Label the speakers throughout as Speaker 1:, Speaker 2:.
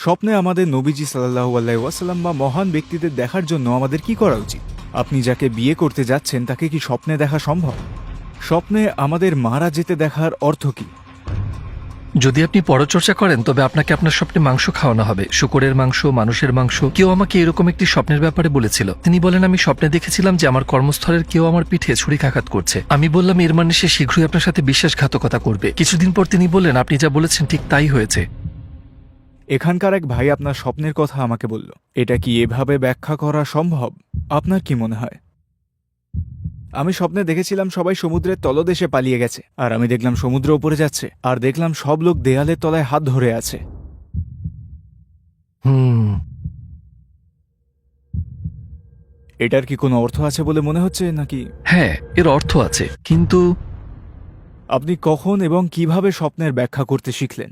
Speaker 1: স্বপ্নে আমাদের নবীজি সাল্লাহু আল্লাহ ওয়াসাল্লাম বা মহান ব্যক্তিদের দেখার জন্য আমাদের কি করা উচিত? আপনি যাকে বিয়ে করতে যাচ্ছেন, তাকে কি স্বপ্নে দেখা সম্ভব? স্বপ্নে আমাদের মারা যেতে দেখার অর্থ কি?
Speaker 2: যদি আপনি পরচর্চা করেন, তবে আপনাকে আপনার স্বপ্নে মাংস খাওয়ানো হবে। শুকরের মাংস, মানুষের মাংস, কেউ আমাকে এরকম একটি স্বপ্নের ব্যাপারে বলেছিল। তিনি বলেন, আমি স্বপ্নে দেখেছিলাম যে আমার কর্মস্থলের কেউ আমার পিঠে ছুরিকাঘাত করছে। আমি বললাম, এর মানে সে শীঘ্রই আপনার সাথে বিশ্বাসঘাতকতা করবে। কিছুদিন পর তিনি বললেন, আপনি যা বলেছেন ঠিক তাই হয়েছে।
Speaker 1: এখানকার এক ভাই আপনার স্বপ্নের কথা আমাকে বলল। এটা কি এভাবে ব্যাখ্যা করা সম্ভব? আপনার কি মনে হয়? আমি স্বপ্নে দেখেছিলাম সবাই সমুদ্রের তলদেশে পালিয়ে গেছে আর আমি দেখলাম সমুদ্র উপরে যাচ্ছে আর দেখলাম সব লোক দেয়ালের তলায় হাত ধরে আছে।
Speaker 2: হুম।
Speaker 1: এটার কি কোনো অর্থ আছে বলে মনে হচ্ছে নাকি?
Speaker 2: হ্যাঁ এর অর্থ আছে কিন্তু
Speaker 1: আপনি কখন এবং কীভাবে স্বপ্নের ব্যাখ্যা করতে শিখলেন?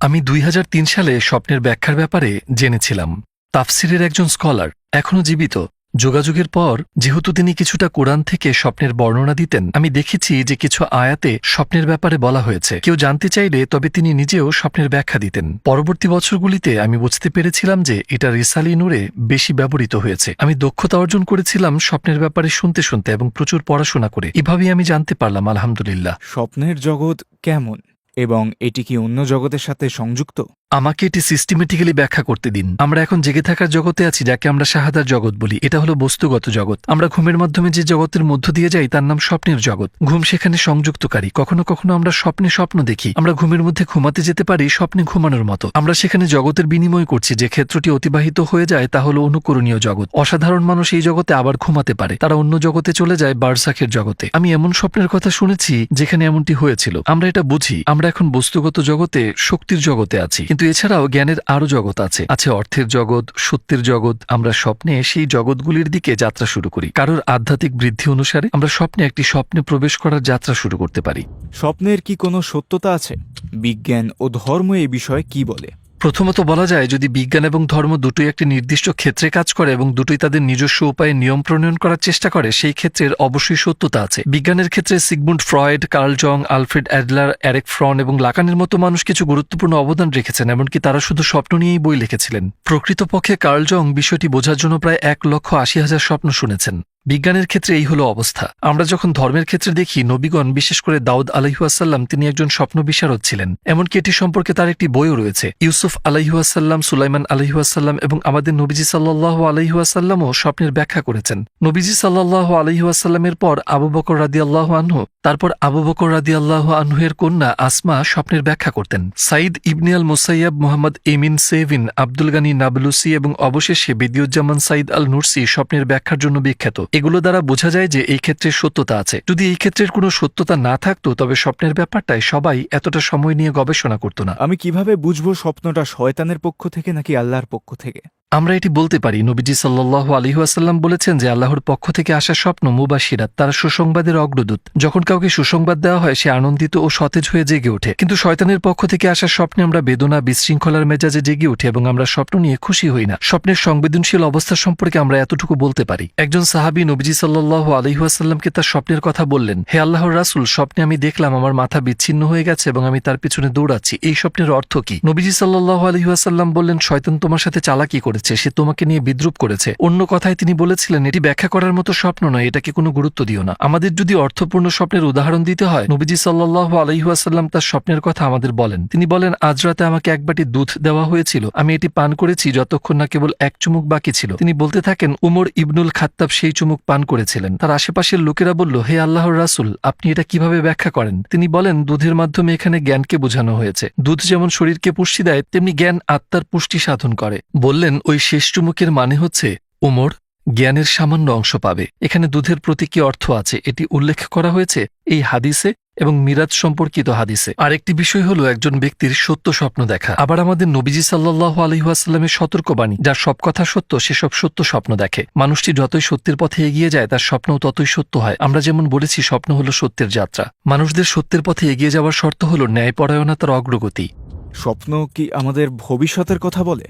Speaker 2: আমি দুই হাজার তিন সালে স্বপ্নের ব্যাখ্যার ব্যাপারে জেনেছিলাম। তাফসিরের একজন স্কলার, এখনও জীবিত। যোগাযোগের পর, যেহেতু তিনি কিছুটা কোরআন থেকে স্বপ্নের বর্ণনা দিতেন, আমি দেখেছি যে কিছু আয়াতে স্বপ্নের ব্যাপারে বলা হয়েছে। কেউ জানতে চাইলে তবে তিনি নিজেও স্বপ্নের ব্যাখ্যা দিতেন। পরবর্তী বছরগুলিতে আমি বুঝতে পেরেছিলাম যে এটা রিসালি নূরে বেশি ব্যবহৃত হয়েছে। আমি দক্ষতা অর্জন করেছিলাম স্বপ্নের ব্যাপারে শুনতে শুনতে এবং প্রচুর পড়াশোনা করে। এভাবেই আমি জানতে পারলাম, আলহামদুলিল্লাহ।
Speaker 1: স্বপ্নের জগৎ কেমন? এবং এটি কি অন্য জগতের সাথে সংযুক্ত?
Speaker 2: আমাকে এটি সিস্টেমেটিক্যালি ব্যাখ্যা করতে দিন। আমরা এখন জেগে থাকার জগতে আছি, যাকে আমরা শাহাদার জগৎ বলি। এটা হলো বস্তুগত জগৎ। আমরা ঘুমের মাধ্যমে যে জগতের মধ্য দিয়ে যাই, তার নাম স্বপ্নের জগৎ। ঘুম সেখানে সংযুক্তকারী। কখনো কখনো আমরা স্বপ্নে স্বপ্ন দেখি। আমরা ঘুমের মধ্যে ঘুমাতে যেতে পারি স্বপ্নে ঘুমানোর মতো। আমরা সেখানে জগতের বিনিময় করছি। যে ক্ষেত্রটি অতিবাহিত হয়ে যায়, তা হলো অনুকরণীয় জগৎ। অসাধারণ মানুষ এই জগতে আবার ঘুমাতে পারে। তারা অন্য জগতে চলে যায়, বার্সাখের জগতে। আমি এমন স্বপ্নের কথা শুনেছি, যেখানে এমনটি হয়েছিল। আমরা এটা বুঝি। আমরা এখন বস্তুগত জগতে, শক্তির জগতে আছি। কিন্তু এছাড়াও জ্ঞানের আরও জগৎ আছে। আছে অর্থের জগৎ, সত্যের জগৎ। আমরা স্বপ্নে সেই জগৎগুলির দিকে যাত্রা শুরু করি। কারোর আধ্যাত্মিক বৃদ্ধি অনুসারে আমরা স্বপ্নে একটি স্বপ্নে প্রবেশ করার যাত্রা শুরু করতে পারি।
Speaker 1: স্বপ্নের কি কোনো সত্যতা আছে? বিজ্ঞান ও ধর্ম এই বিষয়ে কি বলে?
Speaker 2: প্রথমত বলা যায়, যদি বিজ্ঞান এবং ধর্ম দুটোই একটি নির্দিষ্ট ক্ষেত্রে কাজ করে এবং দুটোই তাদের নিজস্ব উপায়ে নিয়ম প্রণয়ন করার চেষ্টা করে, সেই ক্ষেত্রের অবশ্যই সত্যতা আছে। বিজ্ঞানের ক্ষেত্রে Sigmund Freud, Carl Jung, Alfred Adler Erich Fromm এবং লাকানের মতো মানুষ কিছু গুরুত্বপূর্ণ অবদান রেখেছেন, এমনকি তারা শুধু স্বপ্ন নিয়েই বই লিখেছিলেন। প্রকৃতপক্ষে কার্ল জং বিষয়টি বোঝার জন্য প্রায় এক লক্ষ আশি হাজার স্বপ্ন শুনেছেন। বিজ্ঞানের ক্ষেত্রে এই হলো অবস্থা। আমরা যখন ধর্মের ক্ষেত্রে দেখি, নবীগণ, বিশেষ করে দাউদ আলাইহুয়াসাল্লাম তিনি একজন স্বপ্ন বিশারদ ছিলেন। এমনকি এটি সম্পর্কে তার একটি বইও রয়েছে। ইউসুফ আলাইহুয়াসাল্লাম সুলাইমান আলাইহুয়াসাল্লাম এবং আমাদের নবীজি সাল্লাহ আলাইহুয়াসাল্লামও স্বপ্নের ব্যাখ্যা করেছেন। নবীজি সাল্লাহ আলাইহুয়াসাল্লামের পর আবু বকর রাদি আল্লাহ আনহু তারপর আবু বকর রাদি আল্লাহ আনহুয়ের কন্যা আসমা স্বপ্নের ব্যাখ্যা করতেন। Saeed ibn al Musayyib Mohammed Emin Sevin, Abdul Ghani Nabulsi এবং অবশেষে বেদিউজ্জামান সাইদ আল নুরসি স্বপ্নের ব্যাখ্যার জন্য বিখ্যাত। এগুলো দ্বারা বোঝা যায় যে এই ক্ষেত্রে সত্যতা আছে। যদি এই ক্ষেত্রের কোনো সত্যতা না থাকতো, তবে স্বপ্নের ব্যাপারটায় সবাই এতটা সময় নিয়ে গবেষণা করতো না।
Speaker 1: আমি কীভাবে বুঝব স্বপ্নটা শয়তানের পক্ষ থেকে নাকি আল্লাহর পক্ষ থেকে?
Speaker 2: আমরা এটি বলতে পারি, নবীজি সাল্লাহ আলহিহাসাল্লাম বলেছেন যে আল্লাহর পক্ষ থেকে আসা স্বপ্ন মুবাসিরাত তারা সুসংবাদের অগ্রদূত। যখন কাউকে সুসংবাদ দেওয়া হয়, সে আনন্দিত ও সতেজ হয়ে জেগে ওঠে। কিন্তু শয়তানের পক্ষ থেকে আসা স্বপ্নে আমরা বেদনা, বিশৃঙ্খলার মেজাজে জেগে উঠি এবং আমরা স্বপ্ন নিয়ে খুশি হই না। স্বপ্নের সংবেদনশীল অবস্থা সম্পর্কে আমরা এতটুকু বলতে পারি। একজন সাহাবি নবীজি সাল্লাহ আলহিহাসাল্লামকে তার স্বপ্নের কথা বললেন, হে আল্লাহর রাসুল, স্বপ্নে আমি দেখলাম আমার মাথা বিচ্ছিন্ন হয়ে গেছে এবং আমি তার পিছনে দৌড়াচ্ছি। এই স্বপ্নের অর্থ কি? নবীজি সাল্লাহ আলহিহাসাল্লাম বললেন, শয়তান তোমার সাথে চালাকি করেছে, সে তোমাকে নিয়ে বিদ্রুপ করেছে। অন্য কথায় তিনি বলেছিলেন, এটি ব্যাখ্যা করার মতো স্বপ্ন নয়, এটাকে কোনো গুরুত্ব দিও না। আমাদের যদি অর্থপূর্ণ স্বপ্নের উদাহরণ দিতে হয়, নবীজি সাল্লাহ আলহিহাসাল্লাম তার স্বপ্নের কথা আমাদের বলেন। তিনি বলেন, আজ রাতে আমাকে এক বাটি দুধ দেওয়া হয়েছিল, আমি এটি পান করেছি যতক্ষণ না কেবল এক চুমুক বাকি ছিল। তিনি বলতে থাকেন, উমর ইবনুল খাত্তাব সেই চুমুক পান করেছিলেন। তার আশেপাশের লোকেরা বলল, হে আল্লাহর রাসুল, আপনি এটা কীভাবে ব্যাখ্যা করেন? তিনি বলেন, দুধের মাধ্যমে এখানে জ্ঞানকে বোঝানো হয়েছে। দুধ যেমন শরীরকে পুষ্টি দেয়, তেমনি জ্ঞান আত্মার পুষ্টি সাধন করে। বললেন ওই শেষ চুমুকের মানে হচ্ছে উমর জ্ঞানের সামান্য অংশ পাবে। এখানে দুধের প্রতি কি অর্থ আছে এটি উল্লেখ করা হয়েছে এই হাদিসে এবং মিরাজ সম্পর্কিত হাদিসে। আরেকটি বিষয় হলো একজন ব্যক্তির সত্য স্বপ্ন দেখা। আবার আমাদের নবীজি সাল্লাহ আলহিহাস্লামের সতর্কবাণী, যার সব কথা সত্য সেসব সত্য স্বপ্ন দেখে। মানুষটি যতই সত্যের পথে এগিয়ে যায়, তার স্বপ্নও ততই সত্য হয়। আমরা যেমন বলেছি, স্বপ্ন হলো সত্যের যাত্রা। মানুষদের সত্যের পথে এগিয়ে যাওয়ার শর্ত হলো ন্যায়পরায়ণতার অগ্রগতি।
Speaker 1: স্বপ্ন কি আমাদের ভবিষ্যতের কথা বলে?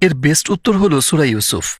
Speaker 2: এর বেস্ট উত্তর হল সুরাই ইউসুফ।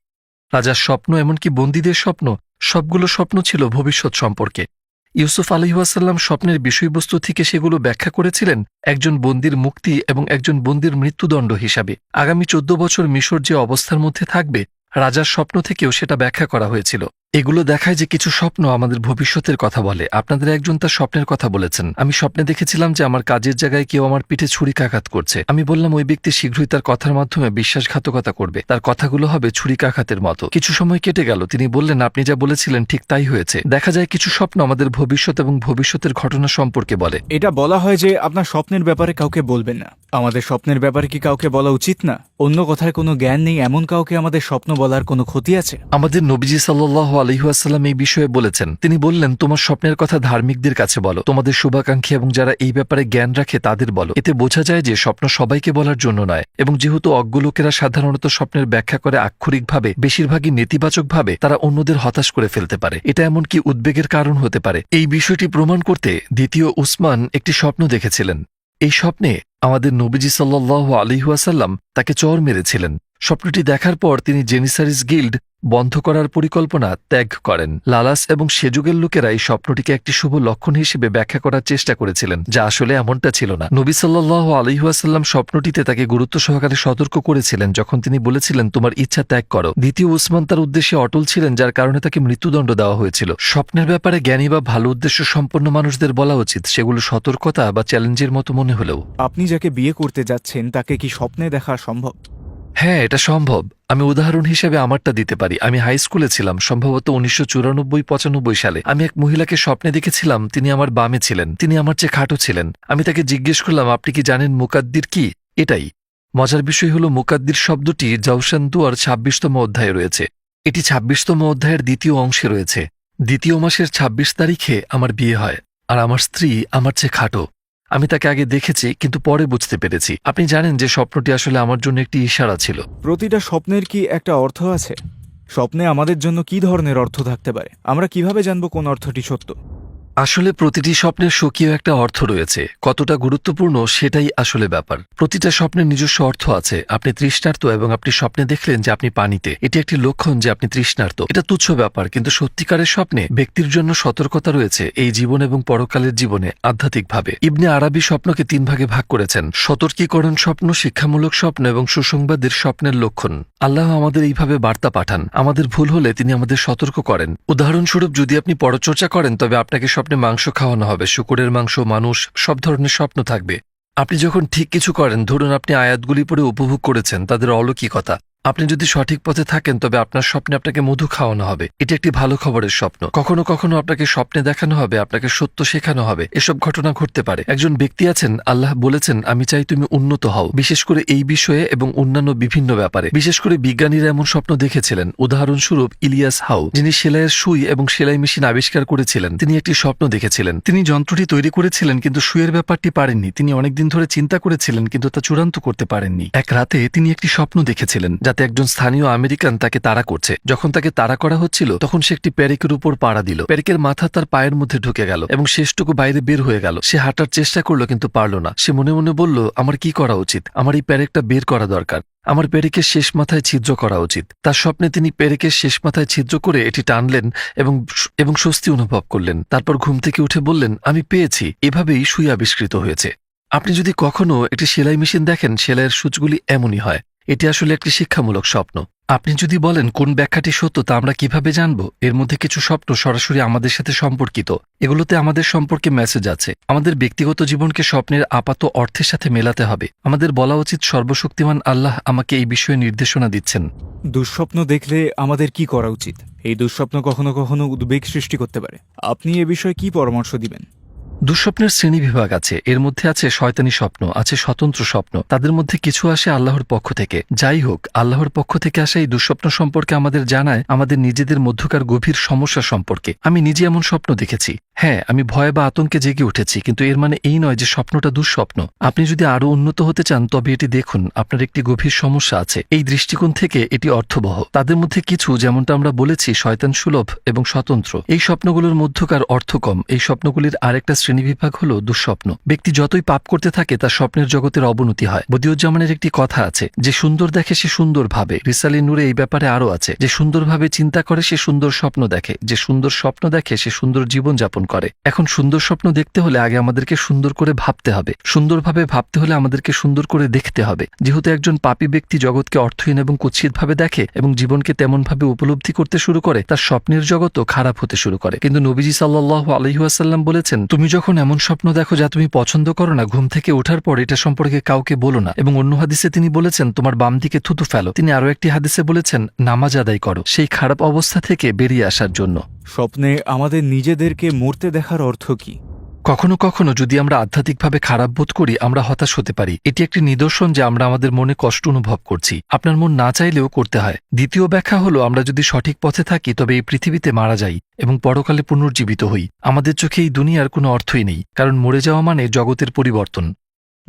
Speaker 2: রাজার স্বপ্ন এমনকি বন্দীদের স্বপ্ন, সবগুলো স্বপ্ন ছিল ভবিষ্যৎ সম্পর্কে। ইউসুফ আলহিহাসাল্লাম স্বপ্নের বিষয়বস্তু থেকে সেগুলো ব্যাখ্যা করেছিলেন একজন বন্দির মুক্তি এবং একজন বন্দির মৃত্যুদণ্ড হিসাবে। আগামী চোদ্দ বছর মিশর যে অবস্থার মধ্যে থাকবে, রাজার স্বপ্ন থেকেও সেটা ব্যাখ্যা করা হয়েছিল। এগুলো দেখায় যে কিছু স্বপ্ন আমাদের ভবিষ্যতের কথা বলে। আপনাদের একজন তার স্বপ্নের কথা বলেছেন। আমি স্বপ্নে দেখেছিলাম যে আমার কাজের জায়গায় কেউ আমার পিঠে ছুরিকাঘাত করছে। আমি বললাম ওই ব্যক্তি শীঘ্রই তার কথার মাধ্যমে বিশ্বাসঘাতকতা করবে। তার কথাগুলো হবে ছুরিকাঘাতের মতো। কিছু সময় কেটে গেল। তিনি বললেন আপনি যা বলেছিলেন ঠিক তাই হয়েছে। দেখা যায় কিছু স্বপ্ন আমাদের ভবিষ্যৎ এবং ভবিষ্যতের ঘটনা সম্পর্কে বলে।
Speaker 1: এটা বলা হয় যে আপনার স্বপ্নের ব্যাপারে কাউকে বলবেন না। আমাদের স্বপ্নের ব্যাপারে কি কাউকে বলা উচিত না? অন্য কথায় কোনো জ্ঞান নেই এমন কাউকে আমাদের স্বপ্ন বলার কোনো ক্ষতি আছে?
Speaker 2: আমাদের নবীজি সাল্লাহ আলহিহাসাল্লাম এই বিষয়ে বলেছেন। তিনি বললেন, তোমার স্বপ্নের কথা ধার্মিকদের কাছে বলো। তোমাদের শুভাকাঙ্ক্ষী এবং যারা এই ব্যাপারে জ্ঞান রাখে তাদের বলো। এতে বোঝা যায় যে স্বপ্ন সবাইকে বলার জন্য নয়। এবং যেহেতু অজ্ঞ লোকেরা সাধারণত স্বপ্নের ব্যাখ্যা করে আক্ষরিকভাবে, বেশিরভাগই নেতিবাচকভাবে, তারা অন্যদের হতাশ করে ফেলতে পারে। এটা এমনকি উদ্বেগের কারণ হতে পারে। এই বিষয়টি প্রমাণ করতে দ্বিতীয় উসমান একটি স্বপ্ন দেখেছিলেন। এই স্বপ্নে আমাদের নবীজি সাল্লাহ আলিহাসাল্লাম তাকে চর মেরেছিলেন। স্বপ্নটি দেখার পর তিনি জেনিসারিস গিল্ড বন্ধ করার পরিকল্পনা ত্যাগ করেন। লালাস এবং সেযুগের লোকেরা এই স্বপ্নটিকে একটি শুভ লক্ষণ হিসেবে ব্যাখ্যা করার চেষ্টা করেছিলেন, যা আসলে এমনটা ছিল না। নবী সাল্লাহ আলহিহাসাল্লাম স্বপ্নটিতে তাকে গুরুত্ব সহকারে সতর্ক করেছিলেন যখন তিনি বলেছিলেন, তোমার ইচ্ছা ত্যাগ করো। দ্বিতীয় উসমান তার উদ্দেশ্যে অটল ছিলেন, যার কারণে তাকে মৃত্যুদণ্ড দেওয়া হয়েছিল। স্বপ্নের ব্যাপারে জ্ঞানী বা ভালো উদ্দেশ্য সম্পন্ন মানুষদের বলা উচিত, সেগুলো সতর্কতা বা চ্যালেঞ্জের মতো মনে হলেও।
Speaker 1: আপনি যাকে বিয়ে করতে যাচ্ছেন, তাকে কি স্বপ্নে দেখা সম্ভব?
Speaker 2: হ্যাঁ এটা সম্ভব। আমি উদাহরণ হিসেবে আমারটা দিতে পারি। আমি হাই স্কুলে ছিলাম, সম্ভবত উনিশশো চুরানব্বই, পঁচানব্বই সালে। আমি এক মহিলাকে স্বপ্নে দেখেছিলাম, তিনি আমার বামে ছিলেন, তিনি আমার চেয়ে খাটো ছিলেন। আমি তাকে জিজ্ঞেস করলাম, আপনি কি জানেন মুকাদ্দির কি? এটাই। মজার বিষয় হল, মুকাদ্দির শব্দটি জৌসান দুয়ার ছাব্বিশতম অধ্যায়ে রয়েছে। এটি ছাব্বিশতম অধ্যায়ের দ্বিতীয় অংশে রয়েছে। দ্বিতীয় মাসের ২৬ তারিখে আমার বিয়ে হয়, আর আমার স্ত্রী আমার চেয়ে খাটো। আমি তাকে আগে দেখেছি, কিন্তু পরে বুঝতে পেরেছি। আপনি জানেন যে স্বপ্নটি আসলে আমার জন্য একটি ইশারা ছিল।
Speaker 1: প্রতিটা স্বপ্নের কি একটা অর্থ আছে? স্বপ্নে আমাদের জন্য কি ধরনের অর্থ থাকতে পারে? আমরা কীভাবে জানব কোন অর্থটি সত্য?
Speaker 2: আসলে প্রতিটি স্বপ্নের স্বকীয় একটা অর্থ রয়েছে। কতটা গুরুত্বপূর্ণ সেটাই আসলে ব্যাপার। প্রতিটা স্বপ্নের নিজস্ব অর্থ আছে। আপনি তৃষ্ণার্ত এবং আপনি স্বপ্নে দেখলেন যে আপনি পানিতে। এটি একটি লক্ষণ যে আপনি তৃষ্ণার্ত। এটা তুচ্ছ ব্যাপার, কিন্তু সত্যিকারের স্বপ্নে ব্যক্তির জন্য সতর্কতা রয়েছে এই জীবন এবং পরকালের জীবনে আধ্যাত্মিকভাবে। ইবনে আরবি স্বপ্নকে তিন ভাগে ভাগ করেছেন। সতর্কীকরণ স্বপ্ন, শিক্ষামূলক স্বপ্ন এবং সুসংবাদের স্বপ্নের লক্ষণ। আল্লাহ আমাদের এইভাবে বার্তা পাঠান। আমাদের ভুল হলে তিনি আমাদের সতর্ক করেন। উদাহরণস্বরূপ যদি আপনি পরচর্চা করেন, তবে আপনাকে স্বপ্নে মাংস খাওয়ানো হবে, শুকুরের মাংস, মানুষ, সব ধরনের স্বপ্ন থাকবে। আপনি যখন ঠিক কিছু করেন, ধরুন আপনি আয়াতগুলি পড়ে উপভোগ করেছেন, তাদের অলৌকিকতা। আপনি যদি সঠিক পথে থাকেন, তবে আপনার স্বপ্নে আপনাকে মধু খাওয়ানো হবে। এটি একটি ভালো খবরের স্বপ্ন। কখনো কখনো আপনাকে স্বপ্নে দেখানো হবে, আপনাকে সত্য শেখানো হবে। এসব ঘটনা ঘটতে পারে। একজন ব্যক্তি আছেন, আল্লাহ বলেছেন, আমি চাই তুমি উন্নত হও। বিশেষ করে এই বিষয়ে এবং অন্যান্য বিভিন্ন ব্যাপারে। বিশেষ করে বিজ্ঞানীরা এমন স্বপ্ন দেখেছিলেন। উদাহরণস্বরূপ ইলিয়াস হাউ, যিনি সেলাইয়ের সুই এবং সেলাই মেশিন আবিষ্কার করেছিলেন, তিনি একটি স্বপ্ন দেখেছিলেন। তিনি যন্ত্রটি তৈরি করেছিলেন, কিন্তু সুইয়ের ব্যাপারটি পারেননি। তিনি অনেকদিন ধরে চিন্তা করেছিলেন, কিন্তু তা চূড়ান্ত করতে পারেননি। এক রাতে তিনি একটি স্বপ্ন দেখেছিলেন যাতে একজন স্থানীয় আমেরিকান তাকে তাড়া করছে। যখন তাকে তাড়া করা হচ্ছিল, তখন সে একটি প্যারেকের উপর পাড়া দিল। প্যারেকের মাথা তার পায়ের মধ্যে ঢুকে গেল এবং শেষটুকু বাইরে বের হয়ে গেল। সে হাঁটার চেষ্টা করল কিন্তু পারল না। সে মনে মনে বলল, আমার কি করা উচিত? আমার এই প্যারেকটা বের করা দরকার। আমার পেরেকের শেষ মাথায় ছিদ্র করা উচিত। তার স্বপ্নে তিনি পেরেকের শেষ মাথায় ছিদ্র করে এটি টানলেন এবং এবং স্বস্তি অনুভব করলেন। তারপর ঘুম থেকে উঠে বললেন, আমি পেয়েছি। এভাবেই সুই আবিষ্কৃত হয়েছে। আপনি যদি কখনও একটি সেলাই মেশিন দেখেন, সেলাইয়ের সূচগুলি এমনই হয়। এটি আসলে একটি শিক্ষামূলক স্বপ্ন। আপনি যদি বলেন কোন ব্যাখ্যাটি সত্য, তা আমরা কীভাবে জানব? এর মধ্যে কিছু স্বপ্ন সরাসরি আমাদের সাথে সম্পর্কিত। এগুলোতে আমাদের সম্পর্কে মেসেজ আছে। আমাদের ব্যক্তিগত জীবনকে স্বপ্নের আপাত অর্থের সাথে মেলাতে হবে। আমাদের বলা উচিত সর্বশক্তিমান আল্লাহ আমাকে এই বিষয়ে নির্দেশনা দিচ্ছেন।
Speaker 1: দুঃস্বপ্ন দেখলে আমাদের কি করা উচিত? এই দুঃস্বপ্ন কখনো কখনো উদ্বেগ সৃষ্টি করতে পারে। আপনি এ বিষয়ে কি পরামর্শ দিবেন?
Speaker 2: দুঃস্বপ্নের শ্রেণি বিভাগ আছে। এর মধ্যে আছে শয়তানি স্বপ্ন, আছে স্বতন্ত্র স্বপ্ন। তাদের মধ্যে কিছু আসে আল্লাহর পক্ষ থেকে। যাই হোক, আল্লাহর পক্ষ থেকে আসা এই দুঃস্বপ্ন সম্পর্কে আমাদের জানায় আমাদের নিজেদের মধ্যকার গভীর সমস্যা সম্পর্কে। আমি নিজে এমন স্বপ্ন দেখেছি। হ্যাঁ আমি ভয় বা আতঙ্কে জেগে উঠেছি, কিন্তু এর মানে এই নয় যে স্বপ্নটা দুঃস্বপ্ন। আপনি যদি আরও উন্নত হতে চান, তবে এটি দেখুন, আপনার একটি গভীর সমস্যা আছে। এই দৃষ্টিকোণ থেকে এটি অর্থবহ। তাদের মধ্যে কিছু, যেমনটা আমরা বলেছি, শয়তান সুলভ এবং স্বতন্ত্র। এই স্বপ্নগুলোর মধ্যকার অর্থ কম। এই স্বপ্নগুলির আরেকটা শ্রেণীবিভাগ হল দুঃস্বপ্ন। ব্যক্তি যতই পাপ করতে থাকে, তার স্বপ্নের জগতের অবনতি হয়। বদিউজ্জামানের একটি কথা আছে, যে সুন্দর দেখে সে সুন্দর ভাবে। রিসালি নূরে এই ব্যাপারে আরও আছে, যে সুন্দরভাবে চিন্তা করে সে সুন্দর স্বপ্ন দেখে। যে সুন্দর স্বপ্ন দেখে সে সুন্দর জীবন যাপন করে। এখন সুন্দর স্বপ্ন দেখতে হলে আগে আমাদেরকে সুন্দর করে ভাবতে হবে। সুন্দরভাবে ভাবতে হলে আমাদেরকে সুন্দর করে দেখতে হবে। যেহেতু একজন পাপী ব্যক্তি জগৎকে অর্থহীন এবং কুৎসিতভাবে দেখে এবং জীবনকে তেমনভাবে উপলব্ধি করতে শুরু করে, তার স্বপ্নের জগৎও খারাপ হতে শুরু করে। কিন্তু নবীজি সাল্লাহ আলহিহাসাল্লাম বলেছেন, তুমি যখন এমন স্বপ্ন দেখো যা তুমি পছন্দ করো না, ঘুম থেকে ওঠার পর এটা সম্পর্কে কাউকে বলো না। এবং অন্য হাদিসে তিনি বলেছেন, তোমার বাম দিকে থুতু ফেলো। তিনি আরও একটি হাদিসে বলেছেন, নামাজ আদায় করো। সেই খারাপ অবস্থা থেকে বেরিয়ে আসার জন্য।
Speaker 1: স্বপ্নে আমাদের নিজেদেরকে মরতে দেখার অর্থ কি?
Speaker 2: কখনো কখনো যদি আমরা আধ্যাত্মিকভাবে খারাপ বোধ করি, আমরা হতাশ হতে পারি। এটি একটি নিদর্শন যে আমরা আমাদের মনে কষ্ট অনুভব করছি। আপনার মন না চাইলেও করতে হয়। দ্বিতীয় ব্যাখ্যা হলো, আমরা যদি সঠিক পথে থাকি, তবে এই পৃথিবীতে মারা যাই এবং পরকালে পুনর্জীবিত হই। আমাদের চোখে এই দুনিয়ার কোনো অর্থই নেই, কারণ মরে যাওয়া মানে জগতের পরিবর্তন।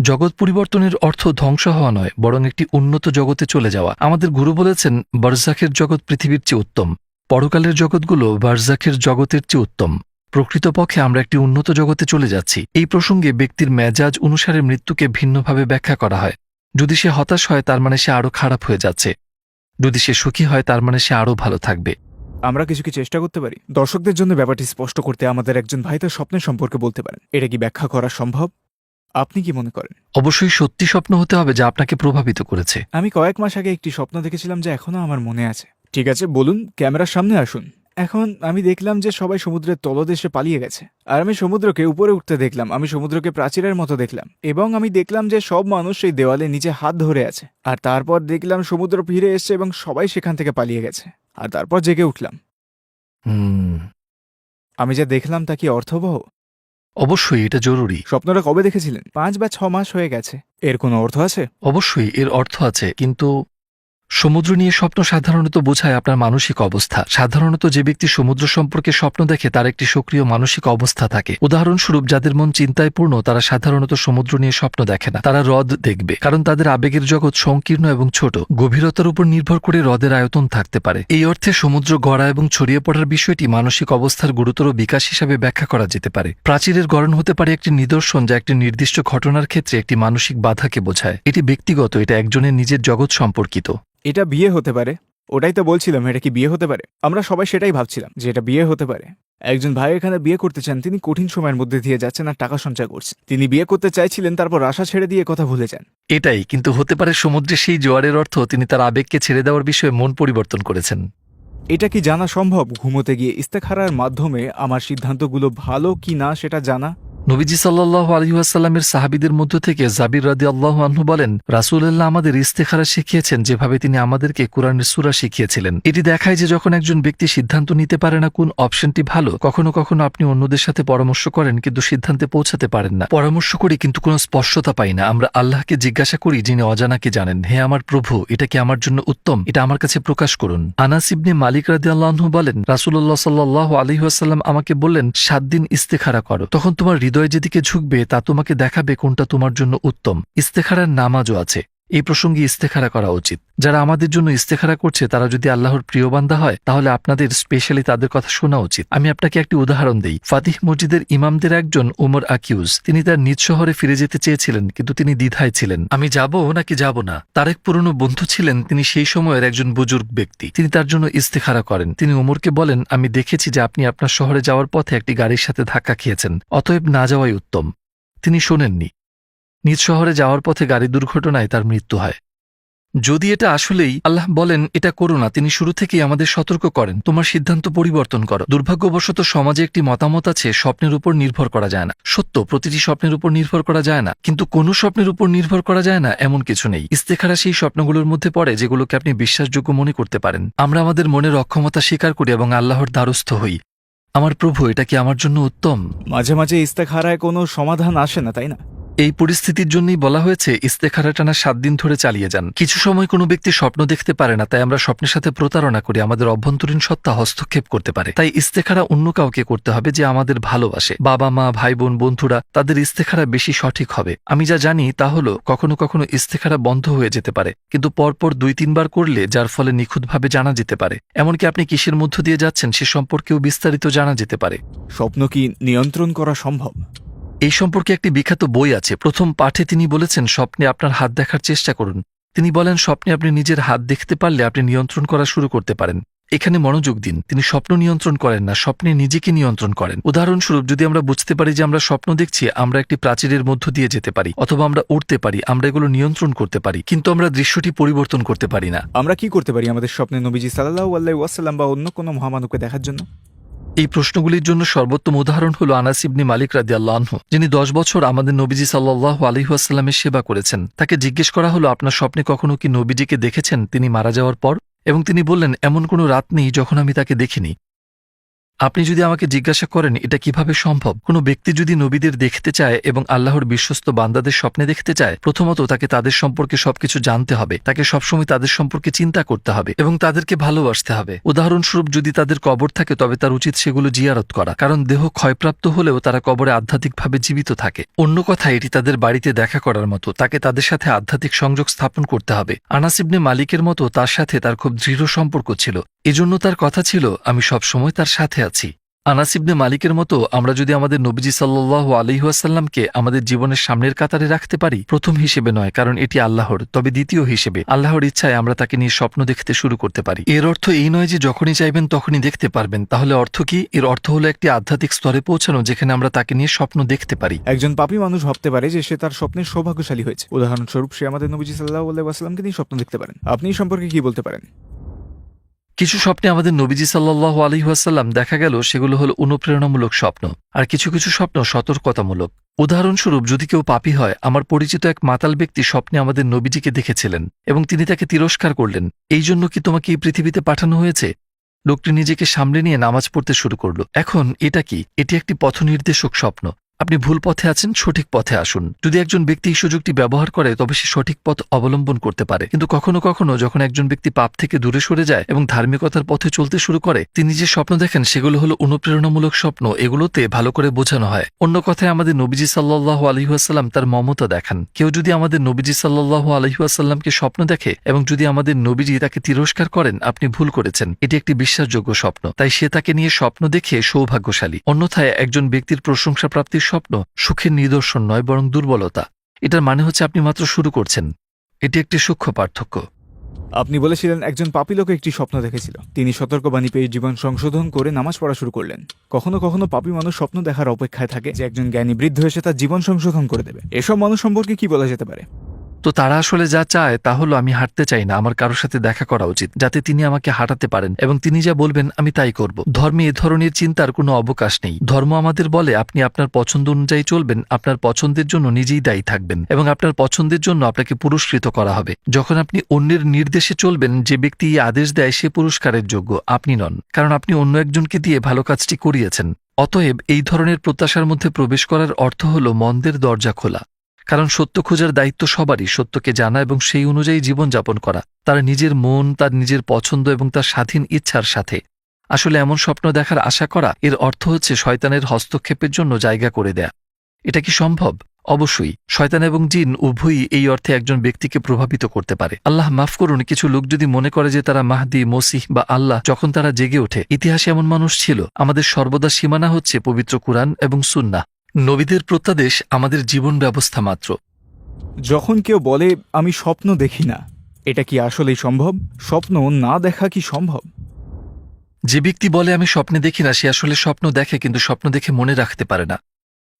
Speaker 2: জগৎ পরিবর্তনের অর্থ ধ্বংস হওয়া নয়, বরং একটি উন্নত জগতে চলে যাওয়া। আমাদের গুরু বলেছেন বারজাখের জগৎ পৃথিবীর চেয়ে উত্তম। পরকালের জগৎগুলো বারজাখের জগতের চেয়ে উত্তম। প্রকৃতপক্ষে আমরা একটি উন্নত জগতে চলে যাচ্ছি। এই প্রসঙ্গে ব্যক্তির মেজাজ অনুসারে মৃত্যুকে ভিন্নভাবে ব্যাখ্যা করা হয়। যদি সে হতাশ হয় তার মানে সে আরও খারাপ হয়ে যাচ্ছে। যদি সে সুখী হয় তার মানে সে আরও ভালো থাকবে।
Speaker 1: আমরা কিছু কি চেষ্টা করতে পারি? দর্শকদের জন্য ব্যাপারটি স্পষ্ট করতে আমাদের একজন ভাই তার স্বপ্নের সম্পর্কে বলতে পারেন। এটা কি ব্যাখ্যা করা সম্ভব? আপনি কি মনে করেন?
Speaker 2: অবশ্যই সত্যি স্বপ্ন হতে হবে যা আপনাকে প্রভাবিত করেছে।
Speaker 1: আমি কয়েক মাস আগে একটি স্বপ্ন দেখেছিলাম যা এখনও আমার মনে আছে। ঠিক আছে বলুন ক্যামেরার সামনে আসুন। এখন আমি দেখলাম যে সবাই সমুদ্রের তলদেশে পালিয়ে গেছে। আর আমি সমুদ্রকে উপরে উঠতে দেখলাম আমি সমুদ্রকে প্রাচীরের মতো দেখলাম। এবং আমি দেখলাম যে সব মানুষ সেই দেওয়ালে নিচে হাত ধরে আছে। আর তারপর দেখলাম সমুদ্র ফিরে এসছে এবং সবাই সেখান থেকে পালিয়ে গেছে। আর তারপর জেগে উঠলাম। আমি যা দেখলাম তা কি অর্থবহ?
Speaker 2: অবশ্যই এটা জরুরি।
Speaker 1: স্বপ্নটা কবে দেখেছিলেন? পাঁচ বা ছ মাস হয়ে গেছে। এর কোনো অর্থ আছে?
Speaker 2: অবশ্যই এর অর্থ আছে কিন্তু সমুদ্র নিয়ে স্বপ্ন সাধারণত বোঝায় আপনার মানসিক অবস্থা। সাধারণত যে ব্যক্তি সমুদ্র সম্পর্কে স্বপ্ন দেখে, তার একটি সক্রিয় মানসিক অবস্থা থাকে। উদাহরণস্বরূপ, যাদের মন চিন্তায় পূর্ণ তারা সাধারণত সমুদ্র নিয়ে স্বপ্ন দেখে না। তারা হ্রদ দেখবে, কারণ তাদের আবেগের জগৎ সংকীর্ণ এবং ছোট। গভীরতার উপর নির্ভর করে হ্রদের আয়তন থাকতে পারে। এই অর্থে সমুদ্র গড়া এবং ছড়িয়ে পড়ার বিষয়টি মানসিক অবস্থার গুরুতর বিকাশ হিসাবে ব্যাখ্যা করা যেতে পারে। প্রাচীরের গড়ন হতে পারে একটি নিদর্শন যা একটি নির্দিষ্ট ঘটনার ক্ষেত্রে একটি মানসিক বাধাকে বোঝায়। এটি ব্যক্তিগত, এটা একজনের নিজের জগৎ সম্পর্কিত।
Speaker 1: এটা বিয়ে হতে পারে। ওটাই তো বলছিলাম এটা কি বিয়ে হতে পারে? আমরা সবাই সেটাই ভাবছিলাম যে এটা বিয়ে হতে পারে। একজন ভাই এখানে বিয়ে করতে চান তিনি কঠিন সময়ের মধ্যে দিয়ে যাচ্ছেন আর টাকা সঞ্চয় করছেন। তিনি বিয়ে করতে চাইছিলেন তারপর আশা ছেড়ে দিয়ে কথা ভুলে যান।
Speaker 2: এটাই কিন্তু হতে পারে সমুদ্রে সেই জোয়ারের অর্থ তিনি তার আবেগকে ছেড়ে দেওয়ার বিষয়ে মন পরিবর্তন করেছেন।
Speaker 1: এটা কি জানা সম্ভব? ঘুমোতে গিয়ে ইস্তেখারার মাধ্যমে আমার সিদ্ধান্তগুলো ভালো কি না সেটা জানা?
Speaker 2: নবীজি সাল্লাহ আলহিহাসাল্লামের সাহাবিদের মধ্য থেকে জাবির রাদি আল্লাহ আহ্ন বলেন রাসুল্লাহ আমাদের ইস্তেখারা শিখিয়েছেন যেভাবে তিনি আমাদেরকে কোরআনের সুরা শিখিয়েছিলেন। এটি দেখায় যে যখন একজন ব্যক্তি সিদ্ধান্ত নিতে পারে না কোন অপশনটি ভালো, কখনো কখনো আপনি অন্যদের সাথে পরামর্শ করেন কিন্তু সিদ্ধান্তে পৌঁছাতে পারেন না। পরামর্শ করি কিন্তু কোনো স্পষ্টতা পাই না। আমরা আল্লাহকে জিজ্ঞাসা করি, যিনি অজানাকে জানেন, হে আমার প্রভু, এটা কি আমার জন্য উত্তম? এটা আমার কাছে প্রকাশ করুন। আনাস ইবনে মালিক রাদি আল্লাহ বলেন রাসুল্লাহ সাল্লাহ আলহিহাসাল্লাম আমাকে বললেন, সাত দিন ইস্তেখারা করো, তখন তোমার হৃদয় যেদিকে ঝুঁকবে তা তোমাকে দেখাবে কোনটা তোমার জন্য উত্তম। ইস্তেখারার নামাজও আছে। এই প্রসঙ্গে ইস্তেখারা করা উচিত। যারা আমাদের জন্য ইস্তেখারা করছে, তারা যদি আল্লাহর প্রিয় বান্দা হয়, তাহলে আপনাদের স্পেশালি তাদের কথা শোনা উচিত। আমি আপনাকে একটি উদাহরণ দিই। ফাতিহ মসজিদের ইমামদের একজন উমর আকিউজ। তিনি তার নিজ শহরে ফিরে যেতে চেয়েছিলেন, কিন্তু তিনি দ্বিধায় ছিলেন। আমি যাব নাকি যাব না? তার এক পুরনো বন্ধু ছিলেন, তিনি সেই সময়ের একজন বুজুর্গ ব্যক্তি। তিনি তার জন্য ইস্তেখারা করেন। তিনি উমরকে বলেন, আমি দেখেছি যে আপনি আপনার শহরে যাওয়ার পথে একটি গাড়ির সাথে ধাক্কা খেয়েছেন, অতএব না যাওয়াই উত্তম। তিনি শোনেননি। নিজ শহরে যাওয়ার পথে গাড়ি দুর্ঘটনায় তার মৃত্যু হয়। যদি এটা আসলেই, আল্লাহ বলেন, এটা করো না, তিনি শুরু থেকেই আমাদের সতর্ক করেন। তোমার সিদ্ধান্ত পরিবর্তন করো। দুর্ভাগ্যবশত সমাজে একটি মতামত আছে, স্বপ্নের উপর নির্ভর করা যায় না। সত্য, প্রতিটি স্বপ্নের উপর নির্ভর করা যায় না। কিন্তু কোনো স্বপ্নের উপর নির্ভর করা যায় না, এমন কিছু নেই। ইস্তেখারা সেই স্বপ্নগুলোর মধ্যে পড়ে, যেগুলোকে আপনি বিশ্বাসযোগ্য মনে করতে পারেন। আমরা আমাদের মনের অক্ষমতা স্বীকার করি এবং আল্লাহর দ্বারস্থ হই। আমার প্রভু, এটা কি আমার জন্য উত্তম?
Speaker 1: মাঝে মাঝে ইস্তেখারায় কোনো সমাধান আসে না, তাই না?
Speaker 2: এই পরিস্থিতির জন্যই বলা হয়েছে, ইস্তেখারা টানা সাত দিন ধরে চালিয়ে যান। কিছু সময় কোনো ব্যক্তি স্বপ্ন দেখতে পারে না, তাই আমরা স্বপ্নের সাথে প্রতারণা করি, আমাদের অভ্যন্তরীণ সত্তা হস্তক্ষেপ করতে পারে। তাই ইস্তেখারা অন্য কাউকে করতে হবে যে আমাদের ভালোবাসে। বাবা মা ভাই বোন বন্ধুরা, তাদের ইস্তেখারা বেশি সঠিক হবে। আমি যা জানি তা হলো, কখনো কখনো ইস্তেখারা বন্ধ হয়ে যেতে পারে, কিন্তু পরপর দুই, তিনবার করলে যার ফলে নিখুঁতভাবে জানা যেতে পারে। এমনকি আপনি কিসের মধ্য দিয়ে যাচ্ছেন সে সম্পর্কেও বিস্তারিত জানা যেতে পারে।
Speaker 1: স্বপ্ন কি নিয়ন্ত্রণ করা সম্ভব?
Speaker 2: এই সম্পর্কে একটি বিখ্যাত বই আছে। প্রথম পাঠে তিনি বলেছেন, স্বপ্নে আপনার হাত দেখার চেষ্টা করুন। তিনি বলেন, স্বপ্নে আপনি নিজের হাত দেখতে পারলে আপনি নিয়ন্ত্রণ করা শুরু করতে পারেন। এখানে মনোযোগ দিন। তিনি স্বপ্ন নিয়ন্ত্রণ করেন না, স্বপ্নে নিজেকে নিয়ন্ত্রণ করেন। উদাহরণস্বরূপ, যদি আমরা বুঝতে পারি যে আমরা স্বপ্ন দেখছি, আমরা একটি প্রাচীরের মধ্য দিয়ে যেতে পারি, অথবা আমরা উঠতে পারি, আমরা এগুলো নিয়ন্ত্রণ করতে পারি, কিন্তু আমরা দৃশ্যটি পরিবর্তন করতে পারি না।
Speaker 1: আমরা কি করতে পারি আমাদের স্বপ্নে নবীজি সাল্লাহ আল্লাহ ওয়াসাল্লাম বা অন্য কোনো মহামানবকে দেখার জন্য?
Speaker 2: এই প্রশ্নগুলির জন্য সর্বোত্তম উদাহরণ হল আনাস ইবনি মালিক রাদি যিনি দশ বছর আমাদের নবীজি সাল্লাহ আলহিহাস্লামের সেবা করেছেন। তাকে জিজ্ঞেস করা হলো, আপনার স্বপ্নে কখনো কি নবীজিকে দেখেছেন? তিনি মারা যাওয়ার পর? এবং তিনি বললেন, এমন কোনো রাত নেই যখন আমি তাকে দেখিনি। আপনি যদি আমাকে জিজ্ঞাসা করেন, এটা কীভাবে সম্ভব? কোনো ব্যক্তি যদি নবীদের দেখতে চায় এবং আল্লাহর বিশ্বস্ত বান্দাদের স্বপ্নে দেখতে চায়, প্রথমত তাকে তাদের সম্পর্কে সবকিছু জানতে হবে। তাকে সবসময় তাদের সম্পর্কে চিন্তা করতে হবে এবং তাদেরকে ভালোবাসতে হবে। উদাহরণস্বরূপ, যদি তাদের কবর থাকে, তবে তার উচিত সেগুলো জিয়ারত করা। কারণ দেহ ক্ষয়প্রাপ্ত হলেও তারা কবরে আধ্যাত্মিকভাবে জীবিত থাকে। অন্য কথা, এটি তাদের বাড়িতে দেখা করার মতো। তাকে তাদের সাথে আধ্যাত্মিক সংযোগ স্থাপন করতে হবে। আনাসিবনে মালিকের মতো তার সাথে তার খুব দৃঢ় সম্পর্ক ছিল। এজন্য তার কথা ছিল, আমি সবসময় তার সাথে আছি। আনাসিবনে মালিকের মতো আমরা যদি আমাদের নবীজি সাল্লাহ আলহিহাসাল্লামকে আমাদের জীবনের সামনের কাতারে রাখতে পারি, প্রথম হিসেবে নয়, কারণ এটি আল্লাহর, তবে দ্বিতীয় হিসেবে আল্লাহর ইচ্ছায় আমরা তাকে নিয়ে স্বপ্ন দেখতে শুরু করতে পারি। এর অর্থ এই নয় যে যখনই চাইবেন তখনই দেখতে পারবেন, তাহলে অর্থ কি? এর অর্থ হলো একটি আধ্যাত্মিক স্তরে পৌঁছানো, যেখানে আমরা তাকে নিয়ে স্বপ্ন দেখতে পারি।
Speaker 1: একজন পাপী মানুষ ভাবতে পারে যে সে তার স্বপ্নের সৌভাগ্যশালী হয়েছে। উদাহরণস্বরূপ, সে আমাদের নবীজি সাল্লাহ আল্লাহ ওয়াসাল্লামকে নিয়ে স্বপ্ন দেখতে পারেন। আপনি সম্পর্কে কি বলতে পারেন?
Speaker 2: কিছু স্বপ্নে আমাদের নবীজি সাল্লাহ আলহিহাসাল্লাম দেখা গেল সেগুলো হল অনুপ্রেরণামূলক স্বপ্ন। আর কিছু কিছু স্বপ্ন সতর্কতামূলক। উদাহরণস্বরূপ, যদি কেউ পাপী হয়, আমার পরিচিত এক মাতাল ব্যক্তি স্বপ্নে আমাদের নবীজিকে দেখেছিলেন এবং তিনি তাকে তিরস্কার করলেন। এই জন্য কি তোমাকে এই পৃথিবীতে পাঠানো হয়েছে? লোকটি নিজেকে সামলে নিয়ে নামাজ পড়তে শুরু করল। এখন এটা কি? এটি একটি পথনির্দেশক স্বপ্ন। আপনি ভুল পথে আছেন, সঠিক পথে আসুন। যদি একজন ব্যক্তি এই সুযোগটি ব্যবহার করে, তবে সে সঠিক পথ অবলম্বন করতে পারে। কিন্তু কখনো কখনো যখন একজন ব্যক্তি পাপ থেকে দূরে সরে যায় এবং ধার্মিকতার পথে চলতে শুরু করে, তিনি যে স্বপ্ন দেখেন, সেগুলো হলো অনুপ্রেরণামূলক স্বপ্ন। এগুলোতে ভালো করে বোঝানো হয়। অন্য কথায়, আমাদের নবীজি সাল্লাহ আলহিহাসাল্লাম তার মমতা দেখান। কেউ যদি আমাদের নবীজি সাল্লাহ আলহিহাসাল্লামকে স্বপ্ন দেখে এবং যদি আমাদের নবীজি তাকে তিরস্কার করেন, আপনি ভুল করেছেন। এটি একটি বিশ্বাসযোগ্য স্বপ্ন। তাই সে তাকে নিয়ে স্বপ্ন দেখে সৌভাগ্যশালী। অন্যথায়, একজন ব্যক্তির প্রশংসা প্রাপ্তির স্বপ্ন, সুখের নিদর্শন নয় বরং দুর্বলতা। এটার মানে হচ্ছে আপনি মাত্র শুরু করছেন। এটি একটি সূক্ষ্ম পার্থক্য।
Speaker 1: আপনি বলেছিলেন একজন পাপিলোকে লোক একটি স্বপ্ন দেখেছিল। তিনি সতর্কবাণী পেয়ে জীবন সংশোধন করে নামাজ পড়া শুরু করলেন। কখনো কখনো পাপি মানুষ স্বপ্ন দেখার অপেক্ষায় থাকে যে একজন জ্ঞানী বৃদ্ধ এসে তার জীবন সংশোধন করে দেবে। এসব মানুষ সম্পর্কে কি বলা যেতে পারে?
Speaker 2: তো তারা আসলে যা চায় তা হলো আমি হাঁটতে চাই না, আমার কারোর সাথে দেখা করা উচিত, যাতে তিনি আমাকে হাঁটাতে পারেন এবং তিনি যা বলবেন আমি তাই করব। ধর্মে এ ধরনের চিন্তার কোনো অবকাশ নেই। ধর্ম আমাদের বলে আপনি আপনার পছন্দ অনুযায়ী চলবেন, আপনার পছন্দের জন্য নিজেই দায়ী থাকবেন এবং আপনার পছন্দের জন্য আপনাকে পুরস্কৃত করা হবে। যখন আপনি অন্যের নির্দেশে চলবেন, যে ব্যক্তি এই আদেশ দেয় সে পুরস্কারের যোগ্য, আপনি নন। কারণ আপনি অন্য একজনকে দিয়ে ভালো কাজটি করিয়েছেন। অতএব এই ধরনের প্রত্যাশার মধ্যে প্রবেশ করার অর্থ হল মন্দের দরজা খোলা। কারণ সত্য খোঁজার দায়িত্ব সবারই, সত্যকে জানা এবং সেই অনুযায়ী জীবনযাপন করা, তার নিজের মন, তার নিজের পছন্দ এবং তার স্বাধীন ইচ্ছার সাথে। আসলে এমন স্বপ্ন দেখার আশা করা, এর অর্থ হচ্ছে শয়তানের হস্তক্ষেপের জন্য জায়গা করে দেয়া। এটা কি সম্ভব? অবশ্যই, শয়তান এবং জিন উভয়ই এই অর্থে একজন ব্যক্তিকে প্রভাবিত করতে পারে। আল্লাহ মাফ করুন, কিছু লোক যদি মনে করে যে তারা মাহদি, মসিহ বা আল্লাহ, যখন তারা জেগে ওঠে, ইতিহাসে এমন মানুষ ছিল। আমাদের সর্বদা সীমানা হচ্ছে পবিত্র কুরআন এবং সুন্না নবীদের প্রত্যাদেশ আমাদের জীবন ব্যবস্থা মাত্র।
Speaker 1: যখন কেউ বলে আমি স্বপ্ন দেখি না এটা কি আসলেই সম্ভব? স্বপ্ন না দেখা কি সম্ভব?
Speaker 2: যে ব্যক্তি বলে আমি স্বপ্নে দেখি না সে আসলে স্বপ্ন দেখে কিন্তু স্বপ্ন দেখে মনে রাখতে পারে না।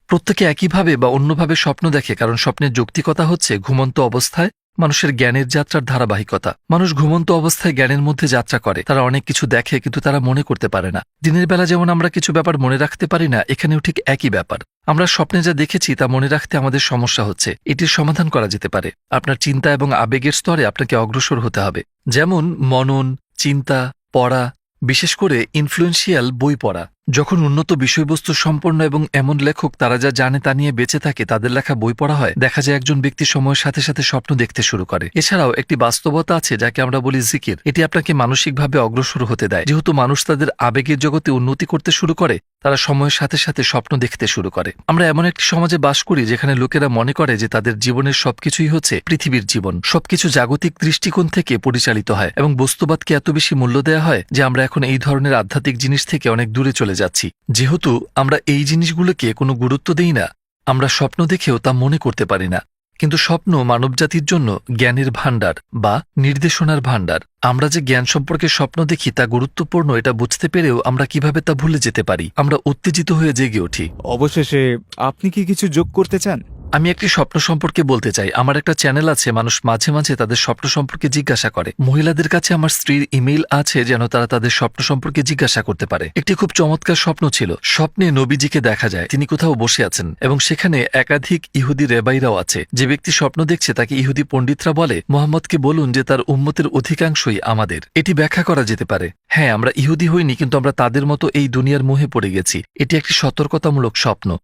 Speaker 2: প্রত্যেকে একইভাবে বা অন্যভাবে স্বপ্ন দেখে কারণ স্বপ্নের যৌক্তিকতা হচ্ছে ঘুমন্ত অবস্থায় মানুষের জ্ঞানের যাত্রার ধারাবাহিকতা। মানুষ ঘুমন্ত অবস্থায় জ্ঞানের মধ্যে যাত্রা করে। তারা অনেক কিছু দেখে, কিন্তু তারা মনে করতে পারে না। দিনের বেলা যেমন আমরা কিছু ব্যাপার মনে রাখতে পারি না, এখানেও ঠিক একই ব্যাপার। আমরা স্বপ্নে যা দেখেছি, তা মনে রাখতে আমাদের সমস্যা হচ্ছে। এটির সমাধান করা যেতে পারে। আপনার চিন্তা এবং আবেগের স্তরে আপনাকে অগ্রসর হতে হবে। যেমন মনন, চিন্তা, পড়া, বিশেষ করে ইনফ্লুয়েন্সিয়াল বই পড়া। যখন উন্নত বিষয়বস্তু সম্পন্ন এবং এমন লেখক তারা যা জানে তা নিয়ে বেঁচে থাকে, তাদের লেখা বই পড়া হয়, দেখা যায় একজন ব্যক্তি সময়ের সাথে সাথে স্বপ্ন দেখতে শুরু করে। এছাড়াও একটি বাস্তবতা আছে যাকে আমরা বলি জিকির। এটি আপনাকে মানসিকভাবে অগ্রসর হতে দেয়। যেহেতু মানুষ তাদের আবেগের জগতে উন্নতি করতে শুরু করে, তারা সময়ের সাথে সাথে স্বপ্ন দেখতে শুরু করে। আমরা এমন একটি সমাজে বাস করি যেখানে লোকেরা মনে করে যে তাদের জীবনের সবকিছুই হচ্ছে পৃথিবীর জীবন। সবকিছু জাগতিক দৃষ্টিকোণ থেকে পরিচালিত হয় এবং বস্তুবাদকে এত বেশি মূল্য দেওয়া হয় যে আমরা এখন এই ধরনের আধ্যাত্মিক জিনিস থেকে অনেক দূরে চলে যাচ্ছি। যেহেতু আমরা এই জিনিসগুলোকে কোনো গুরুত্ব দেই না, আমরা স্বপ্ন দেখেও তা মনে করতে পারি না। কিন্তু স্বপ্ন মানবজাতির জন্য জ্ঞানের ভাণ্ডার বা নির্দেশনার ভাণ্ডার। আমরা যে জ্ঞান সম্পর্কে স্বপ্ন দেখি তা গুরুত্বপূর্ণ, এটা বুঝতে পেরেও আমরা কীভাবে তা ভুলে যেতে পারি? আমরা উত্তেজিত হয়ে জেগে উঠি।
Speaker 1: অবশেষে আপনি কি কিছু যোগ করতে চান?
Speaker 2: আমি একটি স্বপ্ন সম্পর্কে বলতে চাই। আমার একটা চ্যানেল আছে, মানুষ মাঝে মাঝে তাদের স্বপ্ন সম্পর্কে জিজ্ঞাসা করে। মহিলাদের কাছে আমার স্ত্রীর ইমেইল আছে যেন তারা তাদের স্বপ্ন সম্পর্কে জিজ্ঞাসা করতে পারে। একটি খুব চমৎকার স্বপ্ন ছিল। স্বপ্নে নবীজিকে দেখা যায়, তিনি কোথাও বসে আছেন এবং সেখানে একাধিক ইহুদি রেবাইরাও আছে। যে ব্যক্তি স্বপ্ন দেখছে, তাকে ইহুদি পণ্ডিতরা বলে, মোহাম্মদকে বলুন যে তার উম্মতের অধিকাংশই আমাদের। এটি ব্যাখ্যা করা যেতে পারে। হ্যাঁ আমরা ইহুদি হইনি, কিন্তু আমরা তাদের মতো এই দুনিয়ার মোহে পড়ে গেছি। এটি একটি সতর্কতামূলক স্বপ্ন।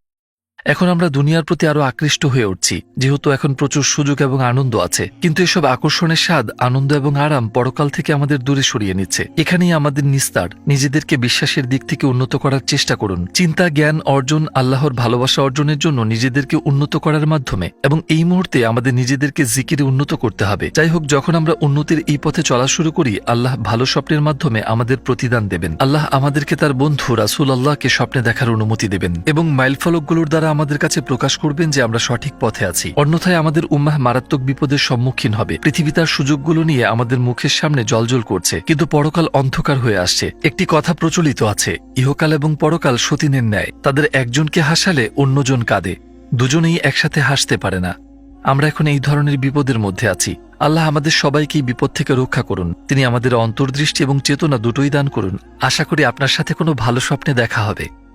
Speaker 2: এখন আমরা দুনিয়ার প্রতি আরও আকৃষ্ট হয়ে উঠছি, যেহেতু এখন প্রচুর সুযোগ এবং আনন্দ আছে। কিন্তু এসব আকর্ষণের স্বাদ, আনন্দ এবং আরাম পরকাল থেকে আমাদের দূরে সরিয়ে নিচ্ছে। এখানেই আমাদের নিস্তার, নিজেদেরকে বিশ্বাসের দিক থেকে উন্নত করার চেষ্টা করুন। চিন্তা, জ্ঞান অর্জন, আল্লাহর ভালোবাসা অর্জনের জন্য নিজেদেরকে উন্নত করার মাধ্যমে। এবং এই মুহূর্তে আমাদের নিজেদেরকে জিকিরে উন্নত করতে হবে। যাই হোক, যখন আমরা উন্নতির এই পথে চলা শুরু করি, আল্লাহ ভালো স্বপ্নের মাধ্যমে আমাদের প্রতিদান দেবেন। আল্লাহ আমাদেরকে তার বন্ধু রাসুল আল্লাহকে স্বপ্নে দেখার অনুমতি দেবেন। এবং মাইলফলকগুলোর দ্বারা আমাদের কাছে প্রকাশ করবেন যে আমরা সঠিক পথে আছি। অন্যথায় আমাদের উম্মাহ মারাত্মক বিপদের সম্মুখীন হবে। পৃথিবী তার সুযোগগুলো নিয়ে আমাদের মুখের সামনে জলজল করছে। কিন্তু পরকাল অন্ধকার হয়ে আসছে। একটি কথা প্রচলিত আছে, ইহকাল এবং পরকাল সতীনের ন্যায়। তাদের একজনকে হাসালে অন্যজন কাঁদে। দুজনেই একসাথে হাসতে পারে না। আমরা এখন এই ধরনের বিপদের মধ্যে আছি। আল্লাহ আমাদের সবাইকে বিপদ থেকে রক্ষা করুন। তিনি আমাদের অন্তর্দৃষ্টি এবং চেতনা দুটোই দান করুন। আশা করি আপনার সাথে কোনো ভালো স্বপ্নে দেখা হবে।